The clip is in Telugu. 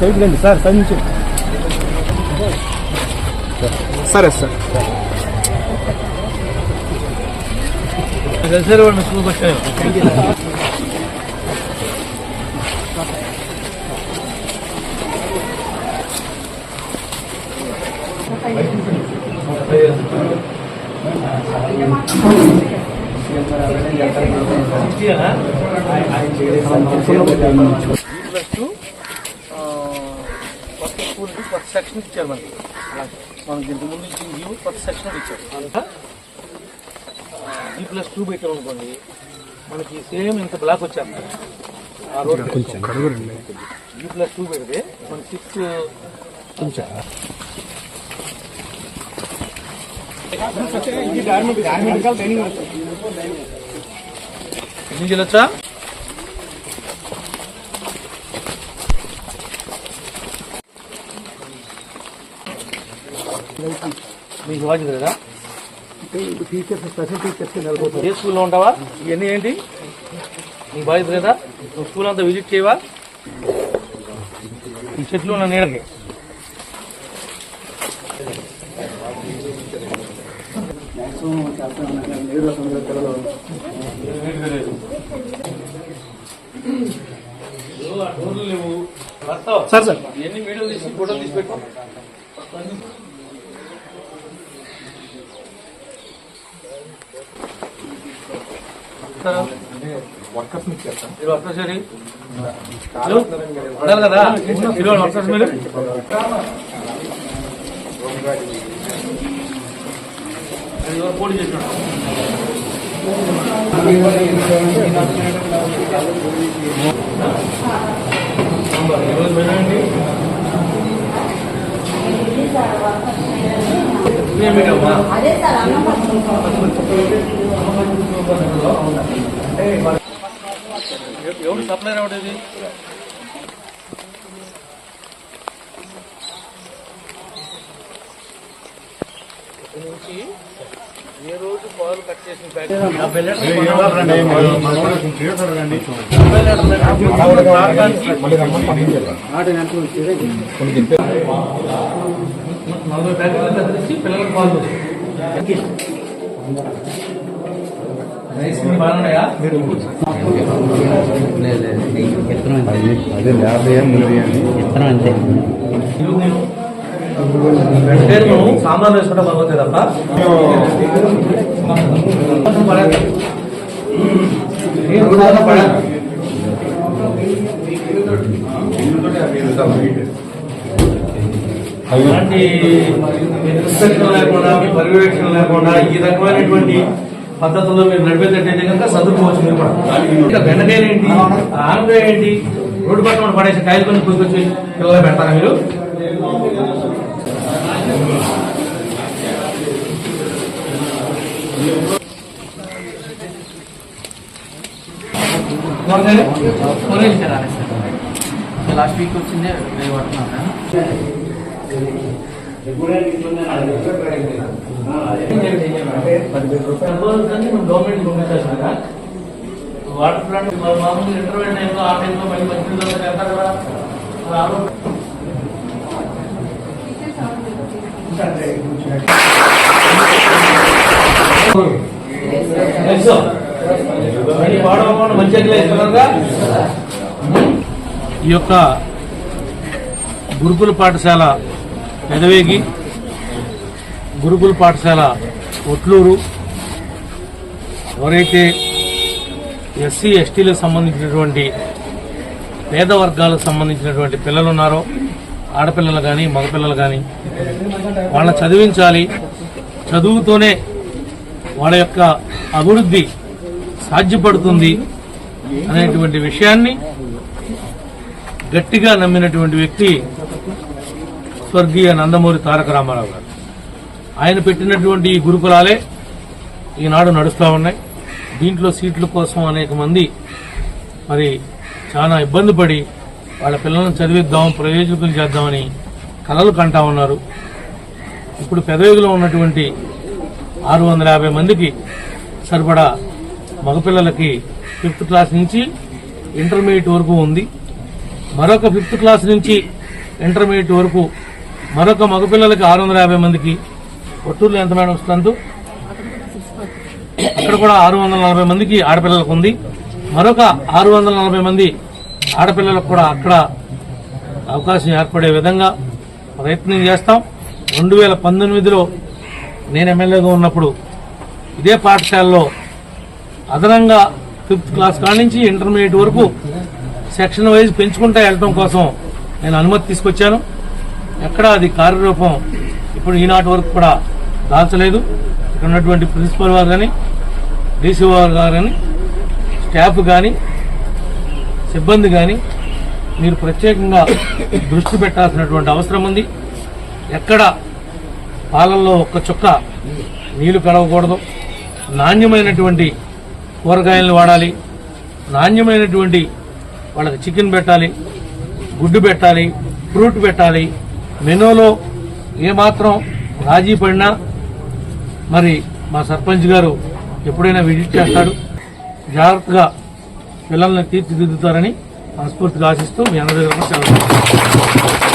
సైడ్ రండి సార్ సైడ్ నుంచి సరే సార్ ప్లస్ టూ కొత్త స్కూల్కి కొత్త సెక్షన్ ఇచ్చారు మనకి. మనకి ఇంత ముందు ఇచ్చిన జీవో కొత్త సెక్షన్ ఇచ్చారు. జీ ప్లస్ టూ పెట్టాం అనుకోండి మనకి సేమ్ ఇంత బ్లాక్ వచ్చారు ఆ రోడ్ జీ ప్లస్ టూ పెడితే మనకి సిక్స్ ఎన్ని చేయొచ్చా మీకు బాధ్యత కదా టీచర్స్ స్పెషల్ టీచర్స్ ఏ స్కూల్లో ఉంటావా? ఇవన్నీ ఏంటి? నీకు బాధ్యత లేదా? నువ్వు స్కూల్ అంతా విజిట్ చేయవా? ఈ చెట్లు ఉన్న నీడకి. Sir sir. ఎన్ని వీడియో తీసి ఫోటో తీసి పెట్టు. మీరు వర్కర్స్? ఉండాలి కదా? మీరు వర్కర్స్ మీరు? పోటీ చేసినాడు ఈరోజు పెట్టావమ్మా? అదే సార్ అన్నం ఎవరు సప్లై రావడేది నుంచి ఏ రోజు పాలు కట్ చేసిన ప్యాకెట్ నలభై ప్యాకెట్లు పిల్లలకు పాలు అదే యాభై సాంబార్ వేసుకుంటే తప్ప. అలాంటి ఇన్స్పెక్షన్ లేకుండా మీ పర్యవేక్షణ లేకుండా ఈ రకమైనటువంటి పద్ధతుల్లో మీరు నడిపేటట్టయితే కనుక చదువుకోవచ్చు మీరు కూడా. ఇంకా బెండకాయలు ఏంటి? ఆనకాయ ఏంటి? రోడ్డు పక్కన పడేసి కాయలు కొని కొనుక్కొచ్చి పిల్లలు పెడతారా మీరు? లాస్ట్ వీక్ వచ్చిందే పడుతున్నాను గవర్నమెంట్ పంపించాల్సిందా వాటర్ ప్లాంట్ మామూలు ఇంటర్వ్యూ టైంలో ఆ టైంలో మళ్ళీ మంచి వెళ్తారు కదా ఈ యొక్క గురుకుల పాఠశాల పెదవేగి గురుకుల పాఠశాల ఒట్లూరు ఎవరైతే ఎస్సీ ఎస్టీలకు సంబంధించినటువంటి పేద వర్గాలకు సంబంధించినటువంటి పిల్లలు ఉన్నారో ఆడపిల్లలు కానీ మగపిల్లలు కానీ వాళ్ళని చదివించాలి. చదువుతోనే వాళ్ళ యొక్క అభివృద్ధి సాధ్యపడుతుంది అనేటువంటి విషయాన్ని గట్టిగా నమ్మినటువంటి వ్యక్తి స్వర్గీయ నందమూరి తారక రామారావు గారు. ఆయన పెట్టినటువంటి ఈ గురుకులాలే ఈనాడు నడుస్తూ ఉన్నాయి. దీంట్లో సీట్ల కోసం అనేక మంది మరి చాలా ఇబ్బంది పడి వాళ్ళ పిల్లలను చదివిద్దాం ప్రయోజకులు చేద్దామని కలలు కంటా ఉన్నారు. ఇప్పుడు పెదవిలో ఉన్నటువంటి ఆరు వందల యాభై మందికి సరిపడా మగపిల్లలకి ఫిఫ్త్ క్లాస్ నుంచి ఇంటర్మీడియట్ వరకు ఉంది. మరొక ఫిఫ్త్ క్లాస్ నుంచి ఇంటర్మీడియట్ వరకు మరొక మగపిల్లలకి ఆరు వందల యాభై మందికి ఒట్టూరులో ఎంత మేడం స్ట్రెంత్? అక్కడ కూడా ఆరు వందల నలభై మందికి ఆడపిల్లలకు ఉంది. మరొక ఆరు వందల నలభై మంది ఆడపిల్లలకు కూడా అక్కడ అవకాశం ఏర్పడే విధంగా ప్రయత్నం చేస్తాం. రెండు వేల పంతొమ్మిదిలో నేను ఎమ్మెల్యేగా ఉన్నప్పుడు ఇదే పాఠశాలలో అదనంగా ఫిఫ్త్ క్లాస్ కానించి ఇంటర్మీడియట్ వరకు సెక్షన్ వైజ్ పెంచుకుంటా వెళ్ళటం కోసం నేను అనుమతి తీసుకొచ్చాను. ఎక్కడ అది కార్యరూపం ఇప్పుడు ఈనాటి వరకు కూడా దాల్చలేదు. ఇక్కడ ఉన్నటువంటి ప్రిన్సిపల్ వారు కానీ డీసీ వారు కానీ స్టాఫ్ కానీ సిబ్బంది కానీ మీరు ప్రత్యేకంగా దృష్టి పెట్టాల్సినటువంటి అవసరం ఉంది. ఎక్కడ పాలల్లో ఒక్క చుక్క నీళ్ళు కలవకూడదు నాణ్యమైనటువంటి కూరగాయలను వాడాలి. నాణ్యమైనటువంటి వాళ్ళకి చికెన్ పెట్టాలి. గుడ్డు పెట్టాలి. ఫ్రూట్ పెట్టాలి. మెనూలో ఏమాత్రం రాజీ పడినా మరి మా సర్పంచ్ గారు ఎప్పుడైనా విజిట్ చేస్తాడు. జాగ్రత్తగా పిల్లల్ని తీర్చిదిద్దుతారని మనస్ఫూర్తిగా ఆశిస్తూ మీ అందరి దగ్గర సెలవు